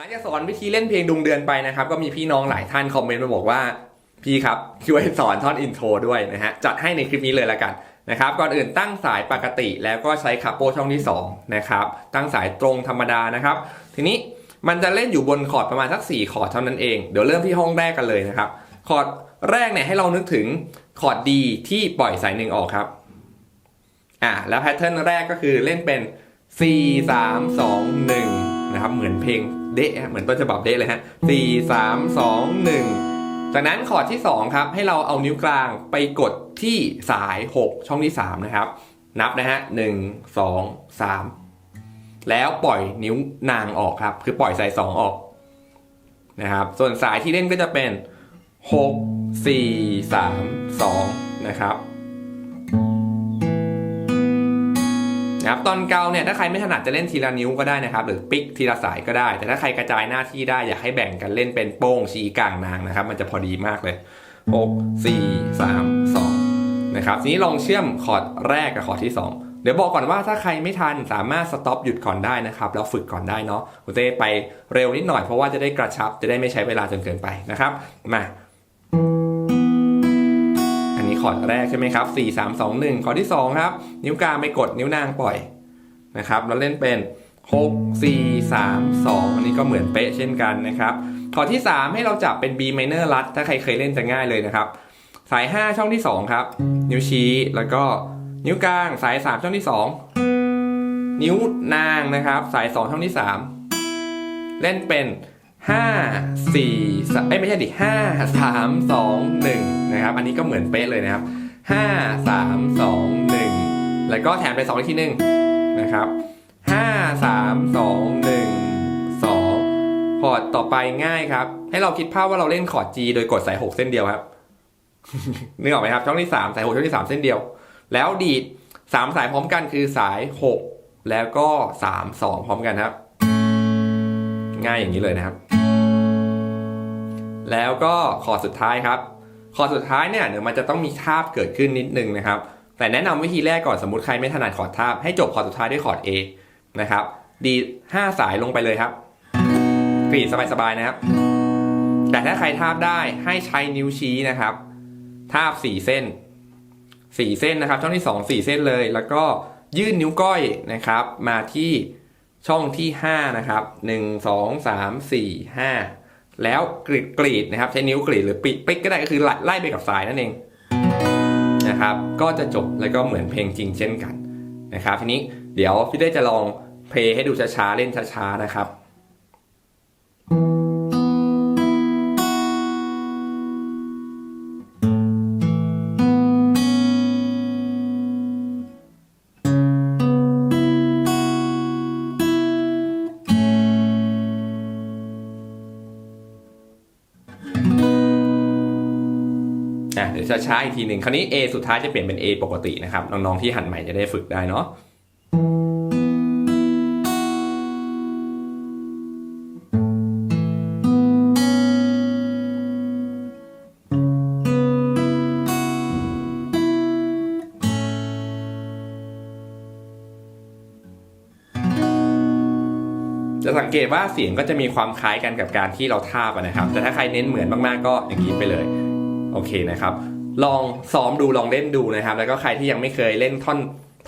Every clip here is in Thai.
หลังจากสอนวิธีเล่นเพลงดวงเดือนไปนะครับ ก็มีพี่น้องหลายท่านคอมเมนต์มาบอกว่า พี่ครับช่วยสอนท่อนอินโทรด้วยนะฮะจัดให้ในคลิปนี้เลยละกันนะครับก่อนอื่นตั้งสายปกติแล้วก็ใช้คาโปช่องที่2นะครับตั้งสายตรงธรรมดานะครับ ทีนี้มันจะเล่นอยู่บนคอร์ดประมาณสัก4คอร์ดเท่านั้นเองเดี๋ยวเริ่มที่ห้องแรกกันเลยนะครับคอร์ดแรกเนี่ยให้เรานึกถึงคอร์ดดีที่ปล่อยสายหนึ่งออกครับอ่าแล้วแพทเทิร์นแรกก็คือเล่นเป็น 4 3 2 1นะครับเหมือนเพลง เดะเหมือนต้นฉบับเดะเลยฮะ4 3 2 1จากนั้นคอร์ดที่ 2 ครับ ให้เราเอานิ้วกลางไปกดที่สาย 6 ช่องที่ 3 นะครับ นับนะฮะ1 2 3แล้วปล่อยนิ้วนางออกครับ คือปล่อยสาย 2 ออกนะครับ ส่วนสายที่เล่นก็จะเป็น 6 4 3 2 นะครับ นะครับตอนเกาเนี่ยถ้าใครไม่ถนัดจะเล่นทีละนิ้วก็ได้นะครับหรือปิกทีละสายก็ได้ แต่ถ้าใครกระจายหน้าที่ได้อยากให้แบ่งกันเล่นเป็นโป้งชี้กลางนางนะครับ มันจะพอดีมากเลย 6 4 3 2นะครับทีนี้ลองเชื่อมคอร์ดแรกกับคอร์ดที่ 2 เดี๋ยวบอกก่อนว่าถ้าใครไม่ทันสามารถสต็อปหยุดก่อนได้นะครับแล้วฝึกก่อนได้เนาะคุณเต้ไปเร็วนิดหน่อยเพราะว่าจะได้กระชับจะได้ไม่ใช้เวลาจนเกินไปนะครับมา คอร์ดแรกใช่ไหมครับ4 3 2 1คอร์ดที่ 2 ครับ นิ้วกลางไปกดนิ้วนางปล่อยนะครับแล้วเล่นเป็น 6 4 3 2 อันนี้ก็เหมือนเป๊ะเช่นกันนะครับคอร์ดที่ 3 ให้เราจับเป็น B minor รัดถ้าใครเคยเล่นจะง่ายเลยนะครับ สาย 5 ช่องที่ 2 ครับ นิ้วชี้แล้วก็นิ้วกลางสาย 3 ช่องที่ 2 นิ้วนางนะครับ สาย 2 ช่องที่ 3 เล่นเป็น 5 4สเอ้ยไม่ใช่ดิ5 3 2 1 นะครับ อันนี้ก็เหมือนเป๊ะเลยนะครับ 5 3 2 1 แล้วก็แถมไป2อีกทีหนึงนะครับ 5 3 2 1 2 คอร์ดต่อไปง่ายครับ ให้เราคิดภาพว่าเราเล่นคอร์ด G โดยกดสาย 6 เส้นเดียวครับนึกออกไหมครับ ช่องที่3สาย6ช่องที่ 3 เส้นเดียว แล้วดีด 3 สายพร้อมกันคือสาย 6 แล้วก็ 3 2 พร้อมกันครับ ง่ายอย่างนี้เลยนะครับแล้วก็คอร์ดสุดท้ายครับ คอร์ดสุดท้ายเนี่ยเดี๋ยวมันจะต้องมีทาบเกิดขึ้นนิดนึงนะครับ แต่แนะนำวิธีแรกก่อนสมมติใครไม่ถนัดคอร์ดทาบให้จบคอร์ดสุดท้ายด้วยคอร์ด A นะครับ ดีด5สายลงไปเลยครับกรีดสบายๆนะครับ แต่ถ้าใครทาบได้ให้ใช้นิ้วชี้นะครับ ทาบ4เส้น4เส้นนะครับ ช่องที่2 4เส้นเลย แล้วก็ยื่นนิ้วก้อยนะครับ มาที่ช่องที่5นะครับ1 2 3 4 5 แล้วกรีดกรีดนะครับ ใช้นิ้วกรีดหรือปิปิกก็ได้ก็คือไล่ไปกับสายนั่นเองนะครับ ก็จะจบแล้วก็เหมือนเพลงจริงเช่นกันนะครับ ทีนี้เดี๋ยวพี่ได้จะลองเพลงให้ดูช้าๆเล่นช้าๆนะครับ่ะเดี๋ยวจะช้าอีกทีหนึ่งคราวนี้ A สุดท้ายจะเปลี่ยนเป็น A ปกตินะครับ น้องๆที่หันใหม่จะได้ฝึกได้เนาะจะสังเกตว่าเสียงก็จะมีความคล้ายกันกับการที่เราทาบอะนะครับ แต่ถ้าใครเน้นเหมือนมากๆก็อย่างนี้ไปเลย โอเคนะครับ ลองซ้อมดูลองเล่นดูนะครับ แล้วก็ใครที่ยังไม่เคยเล่นท่อน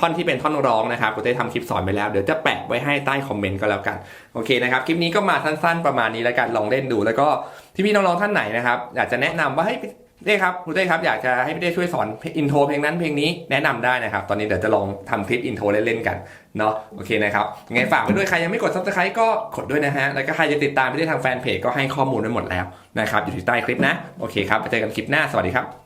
ท่อนที่เป็นท่อนร้องนะครับกูได้ทำคลิปสอนไปแล้ว เดี๋ยวจะแปะไว้ให้ใต้คอมเมนต์ก็แล้วกัน โอเคนะครับ คลิปนี้ก็มาสั้นๆประมาณนี้แล้วกัน ลองเล่นดู แล้วก็ที่พี่น้องๆท่านไหนนะครับอยากจะแนะนำว่าให้ เด้ครับคุณเต้ครับอยากจะให้พี่เต้ช่วยสอนอินโทรเพลงนั้นเพลงนี้แนะนำได้นะครับ ตอนนี้เดี๋ยวจะลองทำคลิปอินโทรเล่นๆกันเนาะโอเคนะครับงไงฝากไว้ด้วยใครยังไม่กด subscribe ก็กดด้วยนะฮะแล้วก็ใครจะติดตามพี่เต้ทางแฟนเพจก็ให้ข้อมูลไว้หมดแล้วนะครับอยู่ที่ใต้คลิปนะโอเคครับไปเจอกันคลิปหน้าสวัสดีครับ